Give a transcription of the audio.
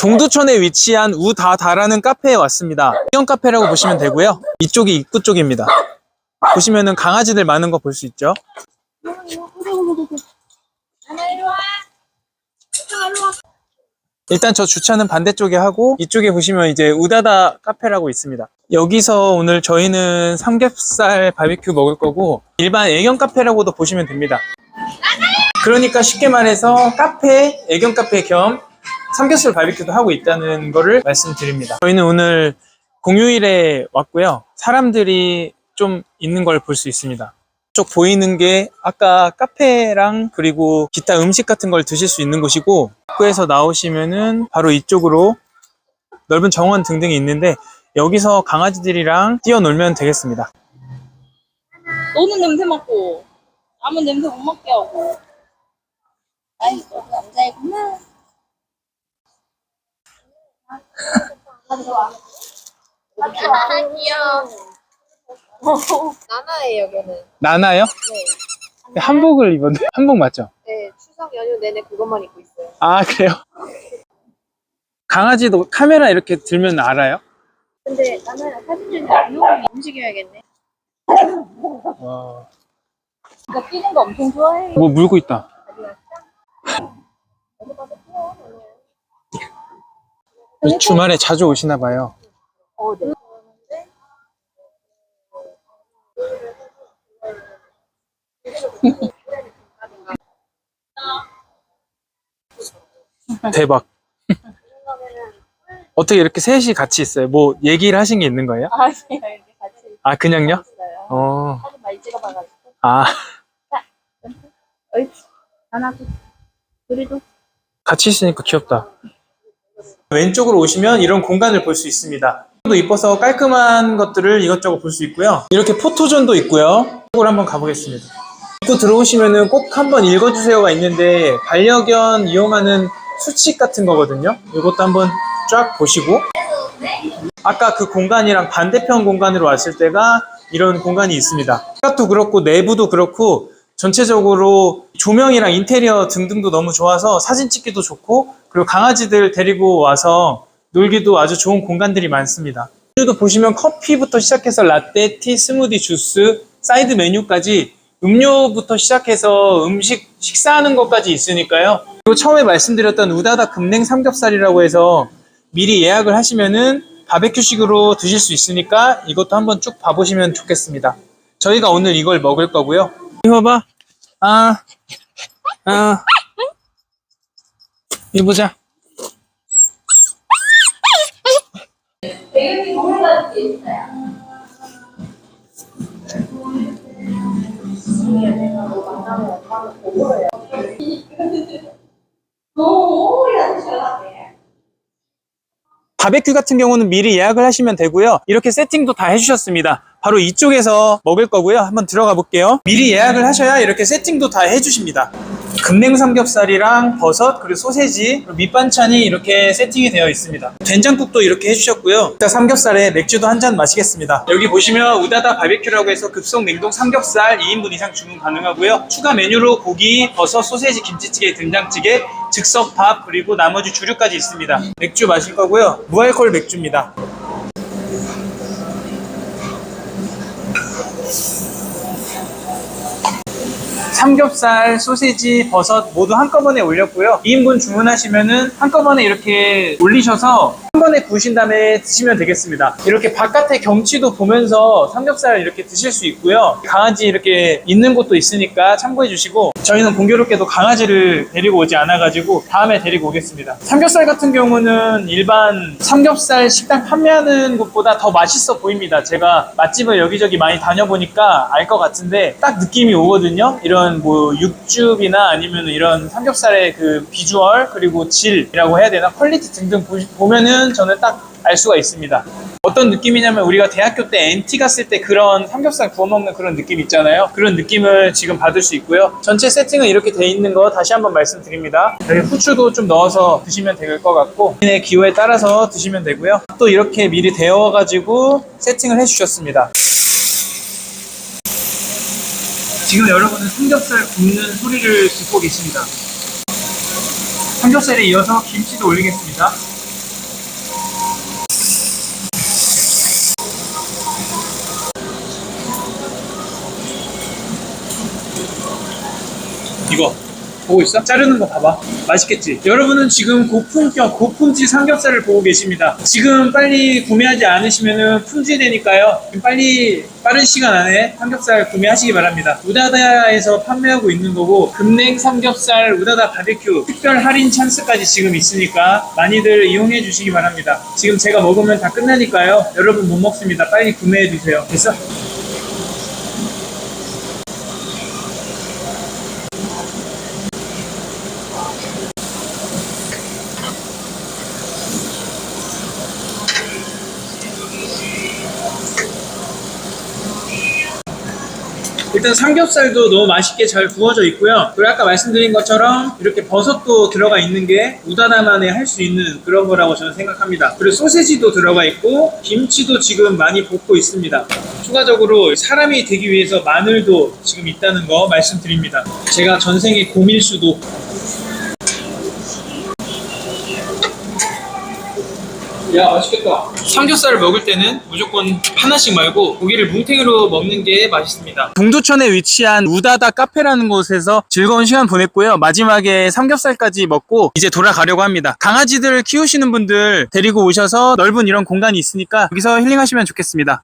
동두천에 위치한 우다다라는 카페에 왔습니다. 형 카페라고 보시면 되고요. 이쪽이 입구 쪽입니다. 보시면은 강아지들 많은 거 볼 수 있죠. 일단 저 주차는 반대쪽에 하고 이쪽에 보시면 이제 우다다 카페라고 있습니다. 여기서 오늘 저희는 삼겹살 바비큐 먹을 거고 일반 애견 카페라고도 보시면 됩니다. 그러니까 쉽게 말해서 카페, 애견 카페 겸 삼겹살 바비큐도 하고 있다는 거를 말씀드립니다. 저희는 오늘 공휴일에 왔고요. 사람들이 좀 있는 걸 볼 수 있습니다. 쪽 보이는 게 아까 카페랑 그리고 기타 음식 같은 걸 드실 수 있는 곳이고 입구에서 나오시면은 바로 이쪽으로 넓은 정원 등등이 있는데 여기서 강아지들이랑 뛰어놀면 되겠습니다. 너는 냄새 맡고 남은 냄새 못 맡게 하고 아이 너도 남자이구나 아, 귀여워. 나나예요, 걔는. 나나요? 네. 한복을 입었네. 한복 맞죠? 네, 추석 연휴 내내 그것만 입고 있어요. 아 그래요? 강아지도 카메라 이렇게 들면 알아요? 근데 나나야 사진 찍는 안 움직여야겠네. 와. 이거 뛰는 거 엄청 좋아해 뭐 물고 있다. 이 주말에 자주 오시나 봐요. 어, 네. 대박. 어떻게 이렇게 셋이 같이 있어요? 뭐 얘기를 하신 게 있는 거예요? 아 제가 이렇게 같이 아 그냥요? 있어요 어. 사진 많이 찍어봐가지고 아 어이 하나도 둘이도 같이 있으니까 귀엽다. 왼쪽으로 오시면 이런 공간을 볼 수 있습니다. 도 이뻐서 깔끔한 것들을 이것저것 볼 수 있고요. 이렇게 포토존도 있고요. 이걸 한번 가보겠습니다. 입구 들어오시면은 꼭 한번 읽어주세요가 있는데 반려견 이용하는 수칙 같은 거거든요. 이것도 한번 쫙 보시고 아까 그 공간이랑 반대편 공간으로 왔을 때가 이런 공간이 있습니다. 바깥도 그렇고 내부도 그렇고 전체적으로 조명이랑 인테리어 등등도 너무 좋아서 사진 찍기도 좋고 그리고 강아지들 데리고 와서 놀기도 아주 좋은 공간들이 많습니다. 메뉴도 보시면 커피부터 시작해서 라떼, 티, 스무디, 주스, 사이드 메뉴까지 음료부터 시작해서 음식 식사하는 것까지 있으니까요. 그리고 처음에 말씀드렸던 우다다 금냉 삼겹살이라고 해서 미리 예약을 하시면은 바베큐식으로 드실 수 있으니까 이것도 한번 쭉 봐보시면 좋겠습니다. 저희가 오늘 이걸 먹을 거고요. 이거 봐. 아, 아. 이거 보자. 바베큐 같은 경우는 미리 예약을 하시면 되고요. 이렇게 세팅도 다 해주셨습니다. 바로 이쪽에서 먹을 거고요. 한번 들어가 볼게요. 미리 예약을 하셔야 이렇게 세팅도 다 해주십니다. 금냉 삼겹살이랑 버섯 그리고 소세지 그리고 밑반찬이 이렇게 세팅이 되어 있습니다. 된장국도 이렇게 해주셨고요. 일단 삼겹살에 맥주도 한 잔 마시겠습니다. 여기 보시면 우다다 바베큐라고 해서 급속 냉동 삼겹살 2인분 이상 주문 가능하고요. 추가 메뉴로 고기, 버섯, 소세지, 김치찌개, 된장찌개, 즉석 밥 그리고 나머지 주류까지 있습니다. 맥주 마실 거고요. 무알콜 맥주입니다. 삼겹살, 소세지, 버섯 모두 한꺼번에 올렸고요. 2인분 주문하시면은 한꺼번에 이렇게 올리셔서 한 번에 구우신 다음에 드시면 되겠습니다. 이렇게 바깥의 경치도 보면서 삼겹살 이렇게 드실 수 있고요. 강아지 이렇게 있는 곳도 있으니까 참고해 주시고 저희는 공교롭게도 강아지를 데리고 오지 않아가지고 다음에 데리고 오겠습니다. 삼겹살 같은 경우는 일반 삼겹살 식당 판매하는 곳보다 더 맛있어 보입니다. 제가 맛집을 여기저기 많이 다녀보니까 알 것 같은데 딱 느낌이 오거든요. 이런 뭐 육즙이나 아니면 이런 삼겹살의 그 비주얼 그리고 질이라고 해야 되나 퀄리티 등등 보- 보면은 저는 딱 알 수가 있습니다. 어떤 느낌이냐면 우리가 대학교 때 NT 갔을 때 그런 삼겹살 구워 먹는 그런 느낌 있잖아요. 그런 느낌을 지금 받을 수 있고요. 전체 세팅은 이렇게 돼 있는 거 다시 한번 말씀드립니다. 후추도 좀 넣어서 드시면 될 것 같고 본인의 기호에 따라서 드시면 되고요. 또 이렇게 미리 데워가지고 세팅을 해주셨습니다. 지금 여러분은 삼겹살 굽는 소리를 듣고 계십니다. 삼겹살에 이어서 김치도 올리겠습니다. 이거 보고 있어? 자르는 거 봐봐. 맛있겠지? 여러분은 지금 고품격, 고품질 삼겹살을 보고 계십니다. 지금 빨리 구매하지 않으시면 품질되니까요. 빨리 빠른 시간 안에 삼겹살 구매하시기 바랍니다. 우다다에서 판매하고 있는 거고 금냉 삼겹살 우다다 바베큐 특별 할인 찬스까지 지금 있으니까 많이들 이용해 주시기 바랍니다. 지금 제가 먹으면 다 끝나니까요. 여러분 못 먹습니다. 빨리 구매해 주세요. 됐어? 일단 삼겹살도 너무 맛있게 잘 구워져 있고요. 그리고 아까 말씀드린 것처럼 이렇게 버섯도 들어가 있는 게 우다나만에 할 수 있는 그런 거라고 저는 생각합니다. 그리고 소세지도 들어가 있고 김치도 지금 많이 볶고 있습니다. 추가적으로 사람이 되기 위해서 마늘도 지금 있다는 거 말씀드립니다. 제가 전생에 곰일 수도 야 맛있겠다. 삼겹살을 먹을 때는 무조건 하나씩 말고 고기를 뭉탱이로 먹는 게 맛있습니다. 동두천에 위치한 우다다 카페라는 곳에서 즐거운 시간 보냈고요. 마지막에 삼겹살까지 먹고 이제 돌아가려고 합니다. 강아지들 키우시는 분들 데리고 오셔서 넓은 이런 공간이 있으니까 여기서 힐링하시면 좋겠습니다